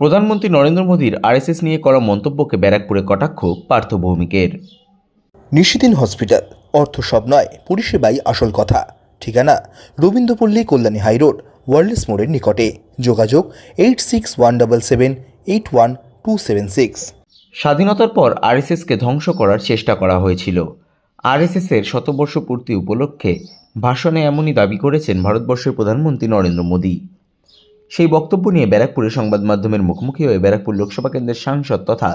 প্রধানমন্ত্রী নরেন্দ্র মোদীর আরএসএস নিয়ে করা মন্তব্যকে ব্যারাকপুরে কটাক্ষ পার্থ ভৌমিকের। নিশিদিন হসপিটাল অর্থ সব নয় পরিষেবাই আসল কথা। ঠিকানা রবীন্দ্রপল্লী কল্যাণী হাইরোড ওয়ার্ল্ডস মোড়ের নিকটে। যোগাযোগ eight six one double seven eight one two seven six. স্বাধীনতার পর আরএসএসকে ধ্বংস করার চেষ্টা করা হয়েছিল। আরএসএসের শতবর্ষ পূর্তি উপলক্ষে ভাষণে এমনই দাবি করেছেন ভারতবর্ষের প্রধানমন্ত্রী নরেন্দ্র মোদী। সেই বক্তব্য নিয়ে ব্যারাকপুরে সংবাদ মাধ্যমের মুখোমুখি হয়ে ব্যারাকপুর লোকসভা কেন্দ্রের সাংসদ তথা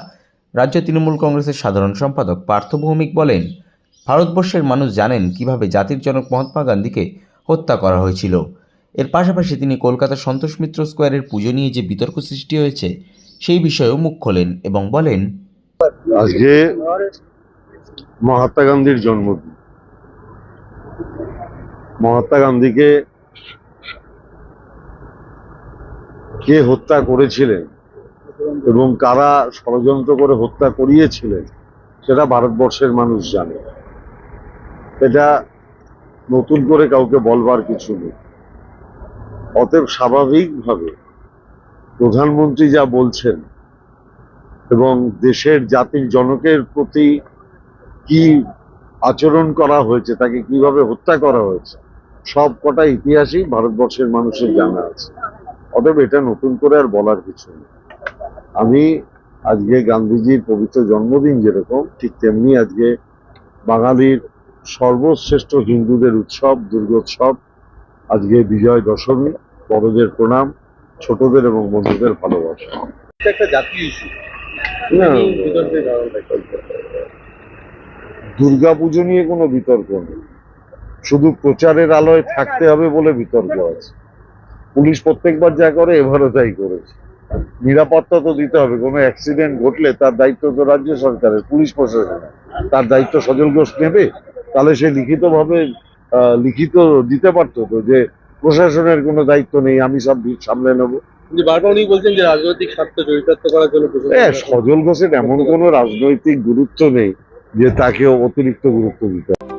রাজ্য তৃণমূল কংগ্রেসের সাধারণ সম্পাদক পার্থ ভৌমিক বলেন, ভারতবর্ষের মানুষ জানেন কীভাবে জাতির জনক মহাত্মা গান্ধীকে হত্যা করা হয়েছিল। এর পাশাপাশি তিনি কলকাতার সন্তোষ মিত্র স্কোয়ারের পুজো নিয়ে যে বিতর্ক সৃষ্টি হয়েছে, সেই বিষয়েও মুখ খোলেন এবং বলেন, আজকে মহাত্মা গান্ধীর জন্মদিন। মহাত্মা গান্ধীকে কে হত্যা করেছিলেন এবং কারা ষড়যন্ত্র করে হত্যা করিয়েছিলেন, সেটা ভারতবর্ষের মানুষ জানে। এটা নতুন করে কাউকে বলবার কিছু নেই। অতএব স্বাভাবিকভাবে প্রধানমন্ত্রী যা বলছেন এবং দেশের জাতির জনকের প্রতি কি আচরণ করা হয়েছে, তাকে কীভাবে হত্যা করা হয়েছে, সব কটা ইতিহাসই ভারতবর্ষের মানুষের জানা আছে। অতএব এটা নতুন করে আর বলার কিছু নেই। আমি আজকে গান্ধীজির পবিত্র জন্মদিন যেরকম ঠিক তেমনি আজকে বাঙালির সর্বশ্রেষ্ঠ হিন্দুদের উৎসব দুর্গোৎসব আজকে বিজয় দশমী বড়দের প্রণাম ছোটদের এবং বন্ধুদের ভালোবাসা। একটা জাতীয় ইস্যু? দুর্গাপুজো নিয়ে কোনো বিতর্ক নেই। শুধু প্রচারের আলোয় থাকতে হবে বলে বিতর্ক আছে। পুলিশ প্রত্যেকবার যা করে এবারও তাই করেছে। নিরাপত্তা তো দিতে হবে। কোনো অ্যাক্সিডেন্ট ঘটলে তার দায়িত্ব তো রাজ্য সরকারের পুলিশ প্রশাসনের। তার দায়িত্ব সজল ঘোষ নেবে। তাহলে সে লিখিতভাবে লিখিত দিতে পারতো তো যে প্রশাসনের কোনো দায়িত্ব নেই আমি সব সামলে নেব। কিন্তু বারবার উনি বলছেন যে রাজনৈতিক স্বার্থ চরিতার্থ করার জন্য হ্যাঁ সজল ঘোষের এমন কোনো রাজনৈতিক গুরুত্ব নেই যে তাকে অতিরিক্ত গুরুত্ব দিতে হবে।